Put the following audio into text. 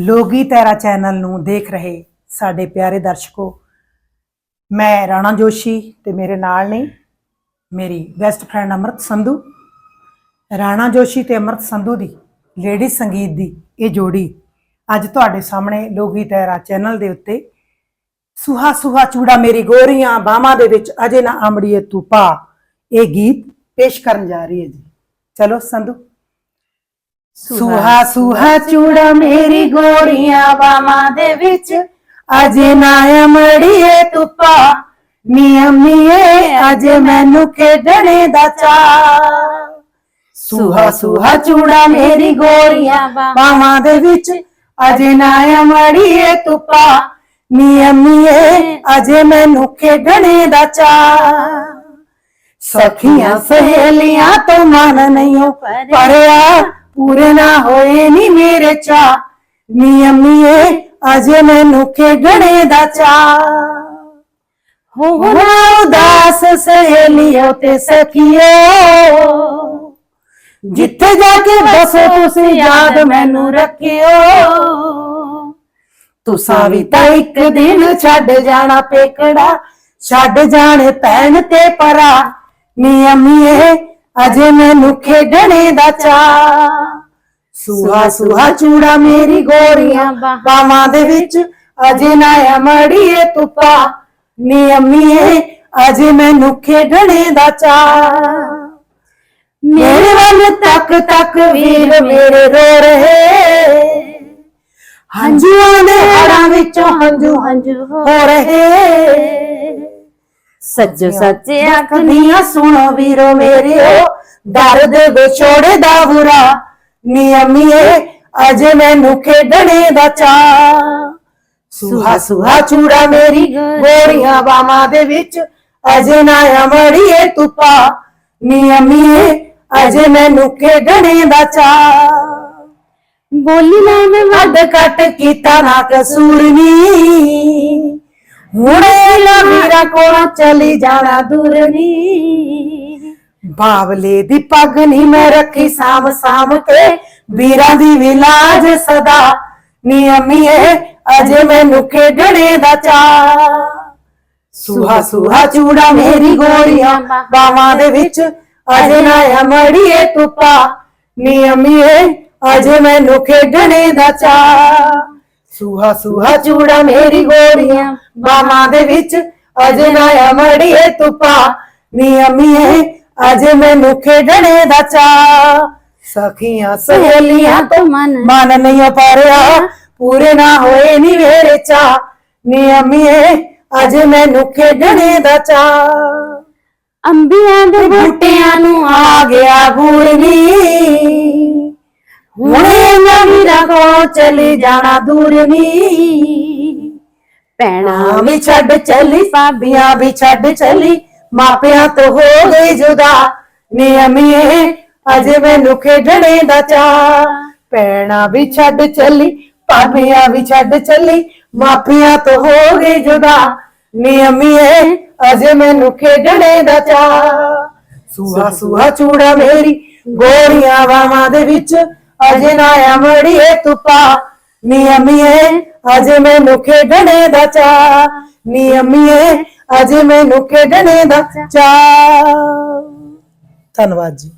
ਲੋਗੀ ਤੇਰਾ ਚੈਨਲ ਨੂੰ ਦੇਖ ਰਹੇ ਸਾਡੇ ਪਿਆਰੇ ਦਰਸ਼ਕੋ। ਮੈਂ ਰਾਣਾ ਜੋਸ਼ੀ ਤੇ ਮੇਰੇ ਨਾਲ ਨੇ ਮੇਰੀ ਬੈਸਟ ਫਰੈਂਡ ਅਮਰਤ ਸੰਧੂ। ਰਾਣਾ ਜੋਸ਼ੀ ਤੇ ਅਮਰਤ ਸੰਧੂ ਦੀ ਲੇਡੀ ਸੰਗੀਤ ਦੀ ਇਹ ਜੋੜੀ ਅੱਜ ਤੁਹਾਡੇ ਸਾਹਮਣੇ ਲੋਗੀ ਤੇਰਾ ਚੈਨਲ ਦੇ ਉੱਤੇ। ਸੁਹਾ ਸੁਹਾ ਚੂੜਾ ਮੇਰੀ ਗੋਰੀਆਂ, ਬਾਹਾਂ ਦੇ ਵਿੱਚ ਅਜੇ ਨਾ ਅੰਬੜੀਏ ਤੂੰ ਪਾ। ਇਹ ਗੀਤ ਪੇਸ਼ ਕਰਨ ਜਾ ਰਹੀ ਹੈ ਜੀ। ਚਲੋ ਸੰਧੂ। ਸੁਹਾ ਸੁਹਾ ਚੂੜਾ ਮੇਰੀ ਗੋਰੀਆਂ ਬਾਹਾਂ ਦੇ ਵਿੱਚ। ਅਜੇ ਨਾ ਅਮੜੀਏ ਤੁਪਾ ਨੀ ਅੰਮੀਏ ਅਜੇ ਮੈਨੂੰ ਖੇਡਣੇ ਦਾ ਚਾ ਸੁਹਾ ਸੁਹਾ ਚੂੜਾ ਮੇਰੀ ਗੋਰੀਆਂ ਬਾਹਾਂ ਦੇ ਵਿੱਚ। ਅਜੇ ਨਾ ਅਮੜੀਏ ਤੁਪਾ ਨੀ ਅੰਮੀਏ ਅਜੇ ਮੈਨੂੰ ਖੇਡਣੇ ਦਾ ਚਾ ਸਖੀਆਂ ਸਹੇਲੀਆਂ ਤੋਂ ਮਨ ਨਹੀਂ ਪਰਿਆ ਪੂਰੇ ਨਾ ਹੋਏ ਨੀ ਮੇਰੇ ਚਾ। ਨੀ ਅੰਮੀਏ ਅਜੇ ਮੈਨੂੰ ਖੇਡਣੇ ਦਾ ਚਾ। ਹੋਣਾ ਉਦਾਸ ਸਹੇਲੀਓ ਤੇ ਸਖੀਓ। ਜਿੱਥੇ ਜਾ ਕੇ ਬਸੋ ਤੁਸੀਂ ਯਾਦ ਮੈਨੂੰ ਰੱਖਿਓ। ਤੁਸਾਂ ਵੀ ਤਾਂ ਇੱਕ ਦਿਨ ਛੱਡ ਜਾਣਾ ਪੇਕੜਾ। ਛੱਡ ਜਾਣੇ ਪੈਣ ਤੇ ਪਰਾ ਨੀ ਅੰਮੀਏ ਅਜੇ ਮੈਨੂੰ ਖੇਡਣੇ ਦਾ ਚਾ ਸੁਹਾ ਸੁਹਾ ਚੂੜਾ ਮੇਰੀ ਗੋਰੀਆਂ ਬਾਵਾਂ ਦੇ ਵਿੱਚ ਅਜੇ ਨਾ ਅਮੜੀਏ ਤੁਪਾ। ਨੀ ਅੰਮੀਏ, ਅਜੇ ਮੈਨੂੰ ਖੇਡਣੇ ਦਾ ਚਾ ਮੇਰੇ ਵੱਲ ਤੱਕ ਤੱਕ ਵੀਰ ਮੇਰੇ ਰੋ ਰਹੇ। ਹੰਝੂਆਂ ਦੇ ਹੜਾਂ ਵਿੱਚੋਂ ਹੰਝੂ ਹੰਝੂ ਹੋ ਰਹੇ। ਸੱਜੋ ਸੱਚੇ ਅੱਖੀਆਂ ਸੁਣੋ ਵੀਰੋ ਮੇਰਿਓ ਦਰਦ ਵਿਛੋੜੇ ਦਾ ਬੁਰਾ। ਨੀ ਅੰਮੀਏ ਅਜੇ ਮੈਨੂੰ ਖੇਡਣੇ ਦਾ ਚਾ ਸੁਹਾ ਸੁਹਾ ਚੂੜਾ ਮੇਰੀ ਗੋਰੀਆਂ ਬਾਹਾਂ ਦੇ ਵਿੱਚ ਅਜੇ ਨਾ ਅਮੜੀਏ ਤੁਪਾ ਨੀ ਅੰਮੀਏ ਅਜੇ ਮੈਨੂੰ ਖੇਡਣੇ ਦਾ ਚਾ ਬੋਲੀ ਨਾ ਮੈਂ ਵੱਡ ਕੱਟ ਕੀਤਾ ਨਾ ਕਸੂਰ ਨੀ। ਹੁਣੇ ਨਾ ਵੀਰਾ ਕੋਲੋਂ ਚਲੀ ਜਾਣਾ ਦੂਰ ਨੀ। ਬਾਵਲੇ ਦੀ ਪੱਗ ਨਹੀਂ ਮੈਂ ਰੱਖੀ ਸਾਮ ਸਾਮ ਕੇ। ਵੀਰਾਂ ਦੀ ਵੀ ਸਦਾ। ਨੀ ਅਜੇ ਮੈਨੂੰ ਖੇਡਣੇ ਦਾ ਚਾ ਸੁਹਾ ਸੁਹਾ ਚੂੜਾ ਮੇਰੀ ਗੋਰੀਆਂ, ਬਾਵਾਂ ਦੇ ਵਿੱਚ ਅਜੇ ਨਾ ਅਮੜੀਏ ਤੁਪਾ। ਨੀ ਅੰਮੀਏ, ਅਜੇ ਮੈਨੂੰ ਖੇਡਣੇ ਦਾ ਚਾ ਸੁਹਾ ਸੁਹਾ ਚੂੜਾ ਮੇਰੀ ਗੋਰੀਆਂ, ਬਾਵਾਂ ਦੇ ਵਿੱਚ ਅਜੇ ਨਾ ਅਮੜੀਏ ਤੁਪਾ ਨੀ ਅੰਮੀਏ ਅਜੇ ਮੈਨੂੰ ਖੇਡਣੇ ਦਾ ਚਾ ਸਖੀਆਂ ਸਹੇਲੀਆਂ ਤੋਂ ਮਨ ਮਨ ਨਹੀਂ ਪਰਿਆ ਪੂਰੇ ਨਾ ਹੋਏ ਨੀ ਮੇਰੇ ਚਾ ਨੀ ਅੰਮੀਏ ਅਜੇ ਮੈਨੂੰ ਖੇਡਣੇ ਦਾ ਚਾ ਅੰਬੀਆਂ ਦੇ ਬੂਟਿਆਂ ਨੂੰ ਆ ਗਿਆ ਬੂਰਨੀ ਹੁਣੇ ਨਾ ਵੀਰਾ ਕੋ ਚਲੀ ਜਾਣਾ ਦੂਰਨੀ ਪੈਣਾ ਮਾਂ ਵੀ ਛੱਡ ਚਲੀ ਭਾਬੀਆਂ ਵੀ ਛੱਡ ਚਲੀ। ਮਾਪਿਆਂ ਤੋਂ ਹੋ ਗਈ ਜੁਦਾ ਨੀ ਅਮੀਏ ਅਜੇ ਮੈਨੂੰ ਖੇਡਣੇ ਦਾ ਚਾ ਪੈਣਾ ਵੀ ਛੱਡ ਚਲੀ ਭਾਬੀਆਂ ਵੀ ਛੱਡ ਚਲੀ ਮਾਪਿਆਂ ਤੋਂ ਹੋ ਗਈ ਜੁਦਾ ਨੀ ਅਮੀਏ ਅਜੇ ਮੈਨੂੰ ਖੇਡਣੇ ਦਾ ਚਾ ਸੁਹਾ ਸੁਹਾ ਚੂੜਾ ਮੇਰੀ ਗੋਰੀਆਂ ਬਾਵਾਂ ਦੇ ਵਿੱਚ ਅਜੇ ਨਾ ਅਮੜੀਏ ਤੁਪਾ ਨੀ ਅਮੀਏ ਅਜੇ ਮੈਨੂੰ ਖੇਡਣੇ ਦਾ ਚਾ। ਨੀ ਅੰਮੀਏ ਅਜੇ ਮੈਨੂੰ ਖੇਡਣੇ ਦਾ ਚਾ। ਧੰਨਵਾਦ ਜੀ।